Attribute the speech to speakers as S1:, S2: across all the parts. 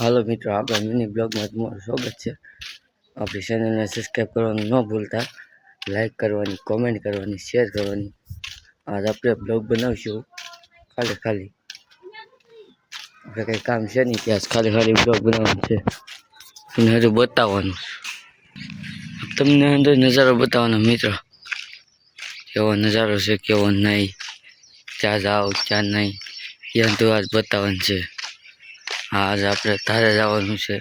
S1: હાલો મિત્રો, આપણા મિની બ્લોગમાં તમારું સ્વાગત છે. આપણી ચેનલને સબસ્ક્રાઈબ કરવાનું ન ભૂલતા. લાઈક કરવાની કોમેન્ટ કરવાની શેર કરવાની. આજ આપણે બ્લોગ બનાવશું. ખાલી ખાલી. આપણે કંઈ કામ છે નહીં ત્યાં ખાલી ખાલી બ્લોગ બનાવવાનું છે. અને હજુ બતાવવાનું. તમને અંદર નજારો બતાવવાનો મિત્રો. કેવો નજારો છે, કેવો નહીં. ક્યાં જાઓ ક્યાં નહીં. ત્યાં તો આજ બતાવવાનું છે. હા, આજે આપણે તારે જવાનું છે.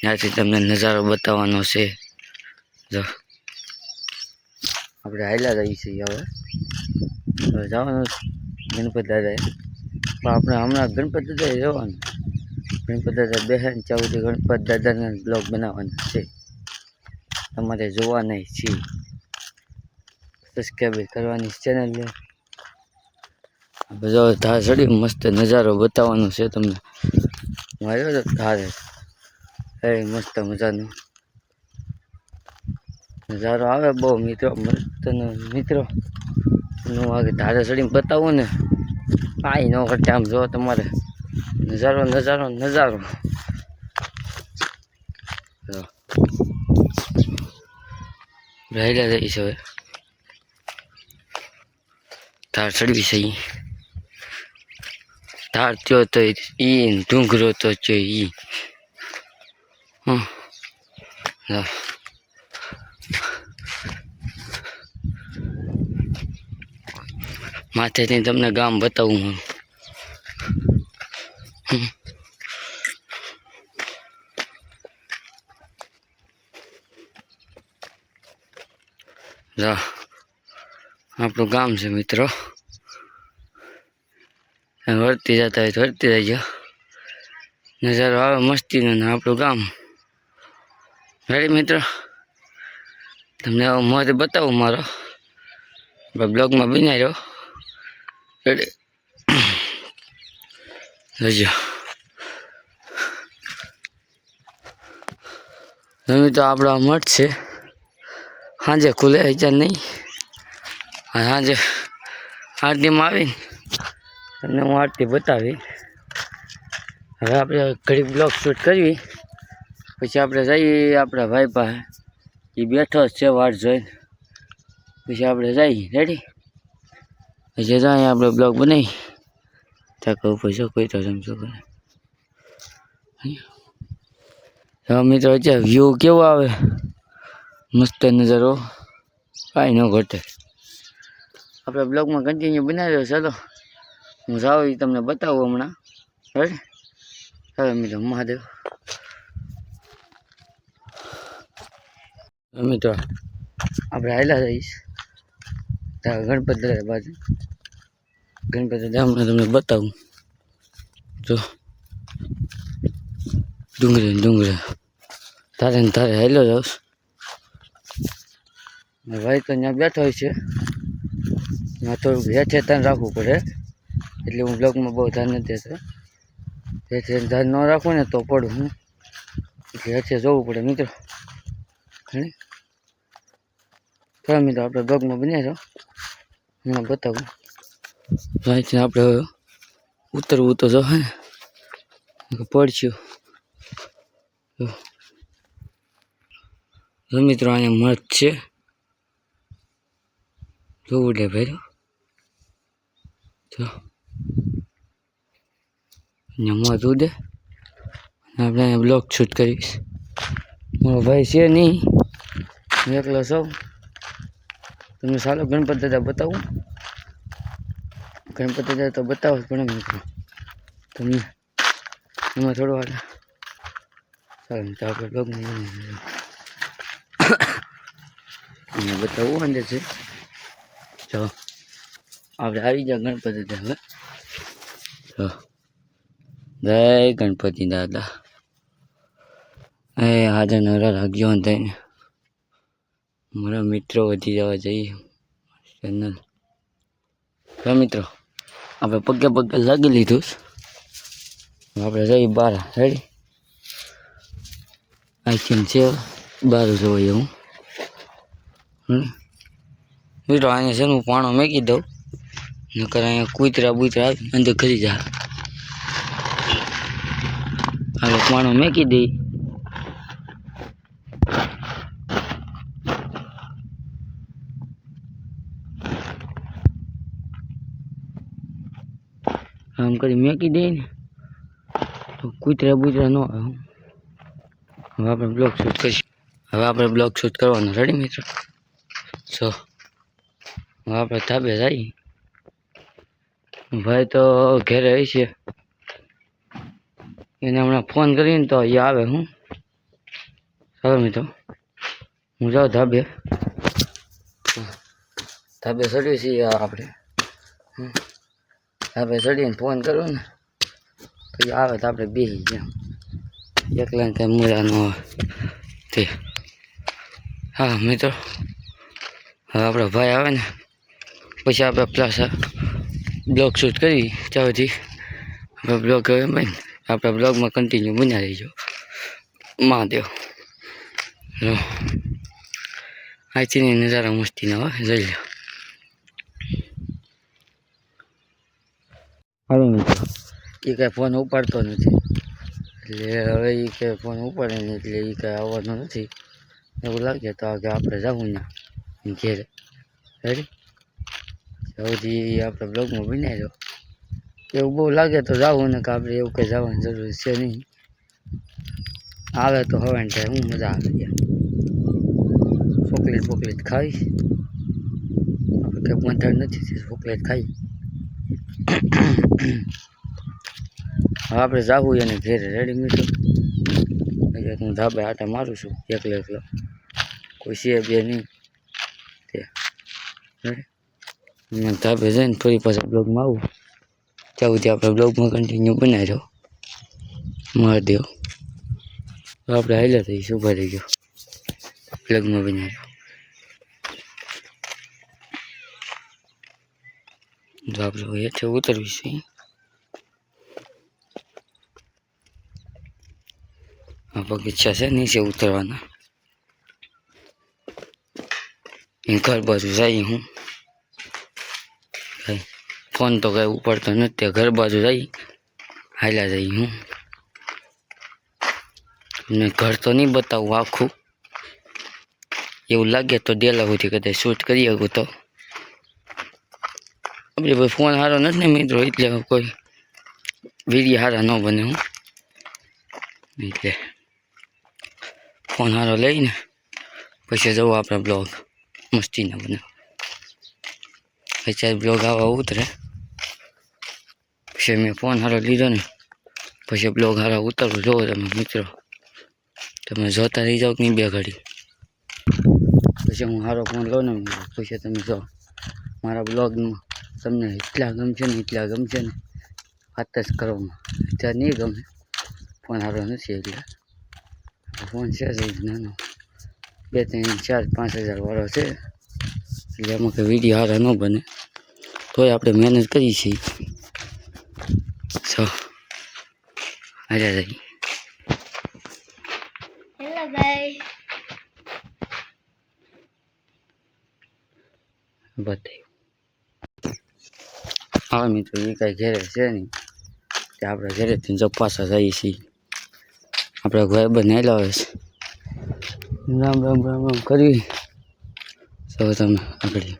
S1: ત્યાંથી તમને નજારો બતાવવાનો છે. જો. આપણે હાલ્યા જઈએ છીએ હવે. જવાનું ગણપત દાદાએ. પણ આપણે હમણાં ગણપત દાદાએ જવાનું. ગણપત દાદા બેહેન ચાવથી ગણપત દાદાના બ્લોગ બનાવવાના છે. તમારે જોવાના છીએ. સબસ્ક્રાઈબ કરવાની ચેનલને બધો ધાર ચડી મસ્ત નજારો બતાવવાનો છે તમને. તો ધારે. એ મસ્ત મજાનો. નજારો આવે બહુ મિત્રો, મસ્ત મિત્રો. હું આગળ ધારે ચડીને બતાવું ને. આઈ ન ઘટે આમ જો તમારે. નજારો નજારો નજારો. રહેલા જઈશ હવે. ધાર ચડવી છે ધાર ત્યો તો ઈ ડુંગરો તો છે ઈ. માથેથી તમને ગામ બતાવું હું. આપણું ગામ છે મિત્રો. વર્તી જતા હોય તો વર્તી જજો નજારો આવે મસ્તીનો આપણું ગામ. રેડી મિત્ર? તમને આવો મોજ બતાવું મારો. બ્લોગમાં બનાવ્યો રેડી જોજો તમે તો આપણો મઠ છે. સાંજે ખુલે હજાર નહીં. સાંજે આરતીમાં આવીને તમને હું આરતી બતાવી. હવે આપણે ઘડી બ્લોગ શૂટ કરવી. પછી આપણે જઈએ આપણા ભાઈ પાસે. એ બેઠો જ છે વાટ જોઈને. પછી આપણે જઈએ. રેડી પછી જાય આપણે બ્લોગ બનાવી. ત્યાં કહું પૈસા કોઈ તો સમજો કરે. મિત્રો અત્યારે વ્યૂ કેવો આવે? મસ્ત નજારો. કાંઈ ન ઘટે. આપણે બ્લોગમાં કન્ટિન્યુ બનાવ્યો ચાલો હું જાઉં એ તમને બતાવું હમણાં. બરાબર હવે મિત્રો મહાદેવ. મિત્રો આપણે આવેલા ત્યાં ગણપત દાદા બાજુ. ગણપત હમણાં તમને બતાવું. જો. ડુંગળી ડુંગળી તારે ને તારે હેલો જાઉં ભાઈ તો ત્યાં બેઠો હોય છે. ત્યાં થોડુંક હેઠે ધ્યાન રાખવું પડે. એટલે હું બ્લોગમાં બહુ ધ્યાન નથી દેતો. જેથી ધ્યાન ન રાખું ને તો પડું હું. એટલે હેઠે જોવું પડે મિત્રો. હે? ખરા મિત્રો, આપણે બ્લોગમાં બન્યા છો. હમણાં બતાવું. અહીંથી આપણે ઉતરવું તો જો હે? ને પડશું. મિત્રો, અહીંયા મત છે. જોવું લે ભાઈ જો. અહીંયા મધ દે આપણે બ્લોગ શૂટ કરીશ. મારો ભાઈ છે નહીં. હું એકલો સૌ તમને સારો ગણપત દાદા બતાવું. ગણપત દાદા તો બતાવો પડે મિત્રો તમને એમાં થોડો વાર ચાલો, તો આપણે અહીંયા બતાવવું છે. ચાલો, આપણે આવી જાઓ ગણપતિ દાદા હવે જો જય ગણપતિ દાદા. એ આજે નવરા લાગ્યો થઈને મારા મિત્રો વધી જવા જઈએ. ચેનલ હા, મિત્રો. આપણે પગે પગે લાગી લીધું આપણે જઈએ બાર. રેડી આઈસ્ક્રીમ છે. બાર જોવાય હું મિત્રો, અહીંયા છે હું પાણો મેકી દઉં. નકર અહીંયા કૂતરા બૂતરા આવી અંદર ઘરી જા હાલો પાણો મેકી દઈ આમ કરી મેકી દઈ ને, તો કૂતરા બૂતરા ન આવે હવે આપણે બ્લોગ શૂટ કરીશું. હવે આપણે બ્લોગ શૂટ કરવાનો. રેડી મિત્રો? સો હવે આપણે ધાબે જઈએ ભાઈ તો ઘેરે છે. એને હમણાં ફોન કરીને તો અહીંયા આવે હું. ચાલો મિત્રો, હું જાઉં ધાબે. ધાબે ચડ્યું છીએ આપણે. ધાબે ચડીને ફોન કરું ને, પછી આવે તો આપણે બેસી ગયા એકલા કંઈ મજા ન આવે તે. હા, મિત્રો, હવે આપણો ભાઈ આવે ને, પછી આપણે પ્લસ બ્લોગ શૂટ કરી ત્યાંથી આપણે બ્લોગ હવે આપણા બ્લોગમાં કન્ટિન્યુ બન્યા રહીજો. મહાદેવ. અહીંથી નજારા મસ્તીના હોય જોઈ લો હાલો મિત્રો. એ કાંઈ ફોન ઉપાડતો નથી. એટલે હવે એ કે ફોન ઉપાડે નહીં એટલે એ કાંઈ આવવાનો નથી. એવું લાગે તો આગળ આપણે જવું ના ઘેરે. રેડી સૌથી આપણે બ્લોગમાં બનાવી દો એવું બહુ લાગે તો જવું ને કે આપણે એવું કંઈ જવાની જરૂર છે નહીં. આવે તો હવે ને હું મજા આવે ગયા ચોકલેટ બોકલેટ ખાવીશ આપણે કંઈ મધર નથી ચોકલેટ ખાઈ. હવે આપણે જાવું એને ઘેરે રેડી મીઠું હું ધાબે આટા મારું છું, એકલો એકલો. કોઈ છે બે નહીં. તે. રેડી હું ધાબે જઈને ફરી પાછા બ્લોગમાં આવું ત્યાં સુધી આપણે બ્લોગમાં કન્ટિન્યુ બનાવી દો મહાદેવ તો આપણે હાલ્યા થઈશું ઊભા રહી ગયો બ્લોગમાં બનાવી દો તો આપણે હેઠે ઉતરવી છે આ બગીચા છે નીચે ઉતરવાના એ ઘર બાજુ જઈ હું કઈ ફોન તો કઈ ઉપાડતો નથી ઘર બાજુ જઈ હાલ્યા જઈ હું. ને ઘર તો નહીં બતાવું આખું. એવું લાગે તો ડેલા સુધી કદાચ શૂટ કરી શકું તો. આપણે ભાઈ, ફોન સારો નથી ને મિત્રો, એટલે કોઈ વીડિયો સારા ન બને હું. એટલે ફોન સારો લઈને, પછી જવું આપણે બ્લોગ. મસ્તી ન બને. પછી બ્લોગ આવા ઉતરે. પછી મેં ફોન હારો લીધો ને, પછી બ્લોગ હારા ઉતરવું જોવો તમે મિત્રો. તમે જોતા રહી જાઓ નહીં બે ઘડી. પછી હું સારો ફોન લઉં ને પછી તમે જો, મારા બ્લોગમાં તમને એટલા ગમશે ને, એટલા ગમશે ને, વાત જ કરવામાં. અત્યારે નહીં ગમે. ફોન સારો નથી એટલે. ફોન છે નાનો. બે, ત્રણ, ચાર, પાંચ હજાર વાળો છે. એટલે એમાં કંઈ વીડિયો હારા ન બને. તોય આપણે મહેનત કરીએ છીએ. સો
S2: હેલો ભાઈ
S1: બતાવ્યું હા મિત્રો એ કાંઈ ઘેરે છે નહીં. તે આપણે ઘરેથી જો પાછા જઈએ છીએ. આપણે ઘર બનાવેલા હોય છે. રામ રામ રામ રામ કરી સૌ તમે આગળ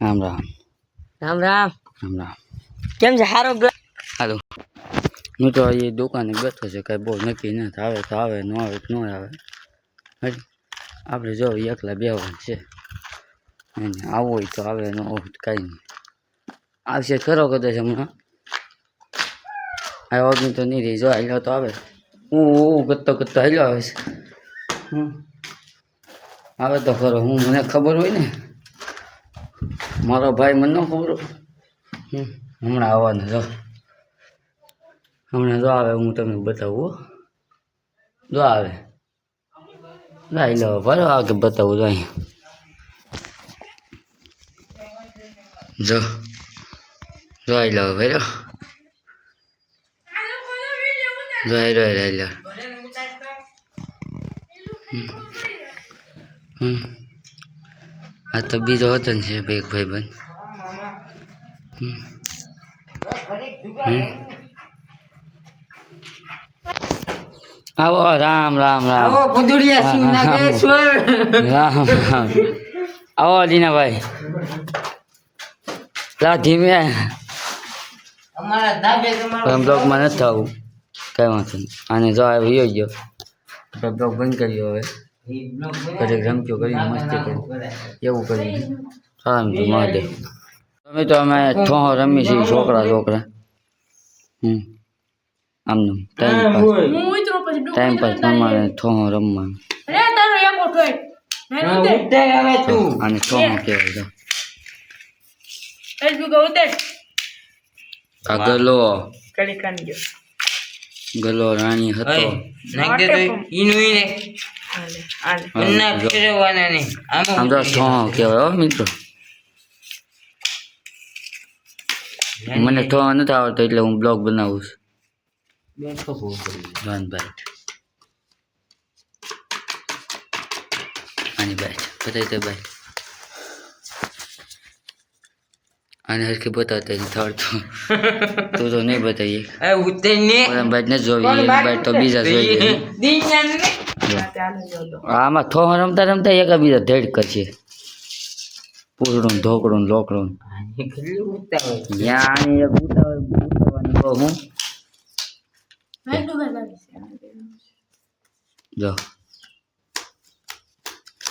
S1: રામ રામ.
S2: રામ રામ.
S1: રામ રામ.
S2: કેમ છે? સારો
S1: હાલો. હું તો એ દુકાને બેઠો છે કાંઈ બહુ નક્કી ના થાય આવે તો આવે ન આવે તો ન આવે. આપણે જો એકલા બેવાનું છે. એને આવવું હોય તો આવે ન હોય તો કાંઈ નહીં. આવશે ખરો કદાચ હમણાં. આવ્યો વગર તો નહીં રહી. જો હાલ્યો તો આવે. હું કરતો કરતો હાલ્યો આવે છે. હમ. આવે તો ખરો. હું, મને ખબર હોય ને, મારો ભાઈ મને ન ખબર હોય. હમ. હમણાં આવવાનો જો. હમણાં જો આવે, હું તમને બતાવું. જો આવે. લાઈ લો બરો આગળ બતાવું, જો અહીંયા. જો. જો આઈ લો ભાઈ જો લો આઈ લો હમ. આ તો બીજો હતો ને છે બે એક ભાઈ બંધ હમ હમ આવો રામ રામ રામ
S3: આવો ભૂંદુડિયા સિંહ
S1: હા, હા, હા.
S3: નાગેશ્વર
S1: રામ રામ આવો દીનાભાઈ લા ધીમે
S3: અમારા ધાબે તમારો
S1: બ્લોગમાં નથી થવું કઈ વાંધો નહીં આને જો આ વિયો ગયો આપણે બ્લોગ બંધ કર્યો હવે
S3: ઈ બ્લોક
S1: ઘરે રમચો કરીને મસ્તી કરી. એવું કરી સારા મહાદેવ. અમે તો અમે ઠોહો રમી છીએ છોકરા છોકરા. હમ. આમનું ટાઈમ પાસ. ટાઈમ પાસ તમારે ઠોહો રમવાનું.
S2: રે તારો એકો ઠોય
S3: હા, ઉત્તર આવે તું.
S1: આને ઠોહો કહેવાય આ ગલો. ગલો રાણી હતો.
S3: નાખ દે તો ઈનું ઈને.
S1: તો મને ઠોહો નથી આવડતો એટલે હું બ્લોગ બનાવું છું. આની બાઈ બતાવી દે આને હરખી બતાવતા થર્ડ તો. તું તો નહીં બતાવીએ.
S3: એ ઉત્તર ને
S1: ઓલા બાઈ ને જોવી એની તો બીજા જોઈ લે.
S3: દીન્યા ને.
S2: ચાલે જો તો.
S1: આમાં થો રમતા રમતા એક બીજા ધેડ કરશે. પૂરડું ઢોકળું લોકડું
S3: જ્ઞાન
S1: ત્યાં આની એક ઉતાવળ બહુ હું. જો.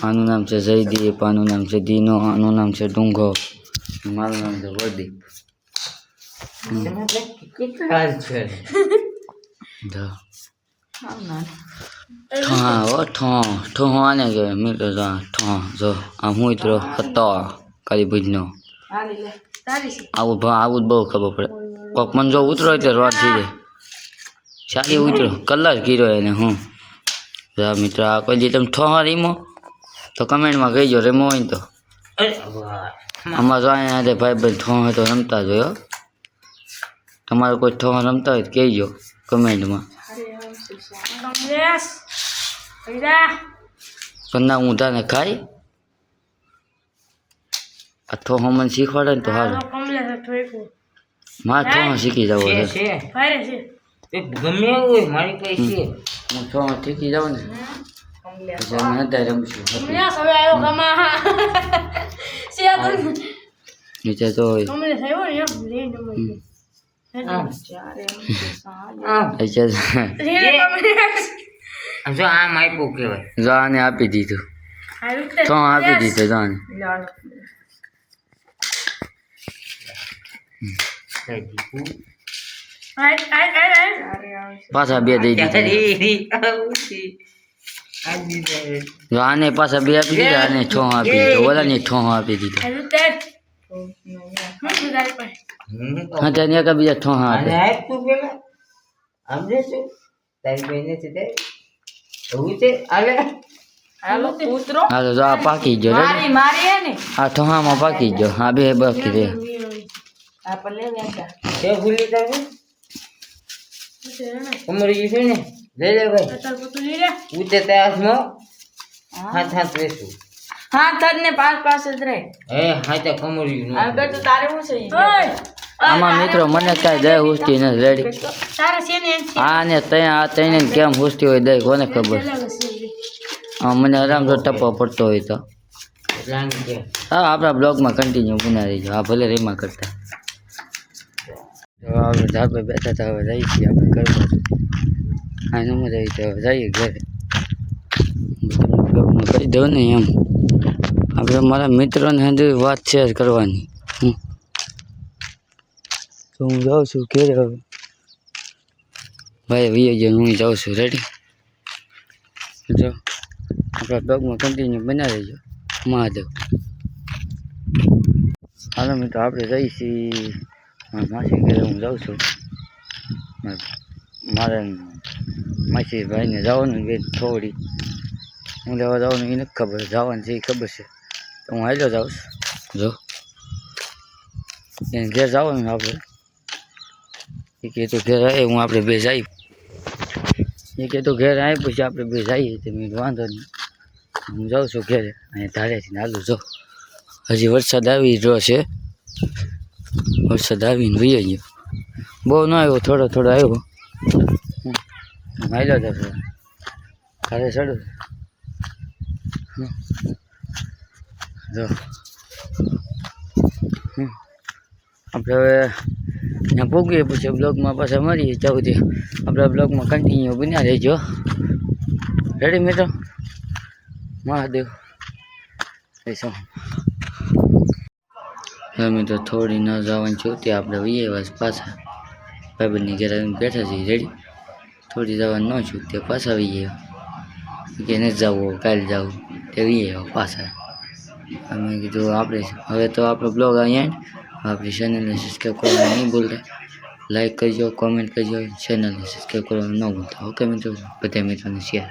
S1: આનું નામ છે જયદીપ આનું નામ છે દીનો આનું નામ છે ડુંગો. મારું નામ છે પ્રદીપ જો ઓ ઠો ઠો આને કહેવાય મિત્રો જો ઠો જો આ હું ઇતરો હતો કાલી ભુજનો. આવું આવું જ બહુ ખબર પડે. કોક મન જો ઉતરો એટલે રોડ થઈ જાય. સારી ઉતરો. કલર કર્યો એને હું. મિત્ર મિત્રો આ કોઈ દી તમે ઠો રીમો તો કમેન્ટમાં કહીજો રેમો હોય તો. જો અહીંયા તે ભાઈ ભાઈ ઠો હોય તો રમતા જોયો. તમારે કોઈ ઠો રમતા હોય તો કહેજો કમેન્ટમાં.
S2: હૈરા
S1: કન્ના ઊંધા ખાઈ? આ ઠો મને શીખવાડે ને તો
S2: ઠોયકો
S1: મારે ઠો શીખી જવો
S3: છે, ગમે એવું મારી પાસે.
S1: હું ઠો શીખી જાઉં ને. રમશું
S2: ગમા તો
S1: નીચે તો.
S3: આમ.
S1: નીચે
S3: આમ જો આમ આપ્યું કહેવાય
S1: જો આને આપી દીધું
S2: તે
S1: આપી દીધું જો આને પાછા બે દઈ દીધા. જો આને પાછા બે આપી દીધા અને ઠો આપી દીધો. ઓલાને ઠો આપી દીધો.
S2: હું
S1: ત્યાં એક બીજા
S3: આને
S1: આપે.
S3: આમ દેશું તારી બેને છે તે. એવું છે? આલે
S2: હાલો
S1: જો આ પાકી ગયો
S2: મારી મારી હે ને?
S1: આ ઠોહામાં પાકી ગયો. આ બે બાકી રે
S2: આ પર લે વેંચા
S3: તે ભૂલી જાવ કમરી છે ને? લઈ લે ભાઈ
S2: તાર પોતું લઈ લે.
S3: ઉતે તે હાથ હાથ લેશું
S2: હા તર પાંચ પાંચ જ રહે.
S3: હે હાથે કમરી નું
S2: આગળ તો તારે શું છે
S1: આમાં મિત્રો મને કાંઈ દય હુસ્તી નથી રેડી
S2: તારે ને
S1: આને ત્યાં આ ત્રણે કેમ હુસ્તી હોય દય કોને ખબર? હા મને આરામ તો ટપો પડતો હોય તો. હા આપણા બ્લોગમાં કન્ટિન્યુ બના રહીજો આ ભલે રેમાં કરતા. તો આપણે ધાબે બેઠા હતા હવે રહી છીએ આપણે કરવા હા મજા આવી હવે જઈએ ઘરે. કહી દઉં ને એમ. આપણે મારા મિત્રોને હજુ વાત શેર કરવાની. તો હું જાઉં છું ઘેરે હવે. ભાઈ વીએ ગયો હું જાઉં છું. રેડી જો. આપણા બ્લોગમાં કન્ટિન્યુ બનાવી દેજો મહાદેવ. હાલો મિત્રો, આપણે જઈશી. માસી ઘરે હું જાઉં છું. માર- માસી ભાઈને જવાનું બેન થોડી. હું લેવા જવાનું એ નથી ખબર જવાનું છે એ ખબર છે. તો હું હાલ્યો જાઉં જો. એને ઘેર જવાનું આપણે. એ કે ઘેર આવે હું આપણે બે જઈએ. એ કે તો ઘેર આવે પછી આપણે બે જઈએ તો મેં વાંધો નહીં. હું જાઉં છું ઘેરે અહીંયા ધારેથી નાલું જો. હજી વરસાદ આવી રહ્યો છે. વરસાદ આવીને વહી ગયો. બહુ ન આવ્યો થોડો થોડો આવ્યો. માયલો તો છે કાલે ચડું. જો. આપણે હવે ત્યાં ભોગવીએ પછી બ્લોગમાં પાછા મળીએ જવું આપણા બ્લોગમાં કન્ટિન્યુ બન્યા રહેજો. રેડી મિત્રો? મહાદેવ. પૈસા મિત્રો થોડી ન જવાની છું ત્યાં આપણે વીએ પાછા. ભાઈબંધની ઘેર આવીને બેઠા છીએ રેડી થોડી જવાનું ન છું તે પાછા વહીએ કે નથી જવું કાલે જવું. તે વહીએ પાછા. અમે કીધું, આપણે હવે તો આપણો બ્લોગ અહીંયા આપણી ચેનલને સબસ્ક્રાઈબ કરવાનું નહીં ભૂલતા. લાઈક કરજો કોમેન્ટ કરજો ચેનલને સબસ્ક્રાઈબ કરવાનું ન ભૂલતા. ઓકે મિત્રો? બધા મિત્રોને શેર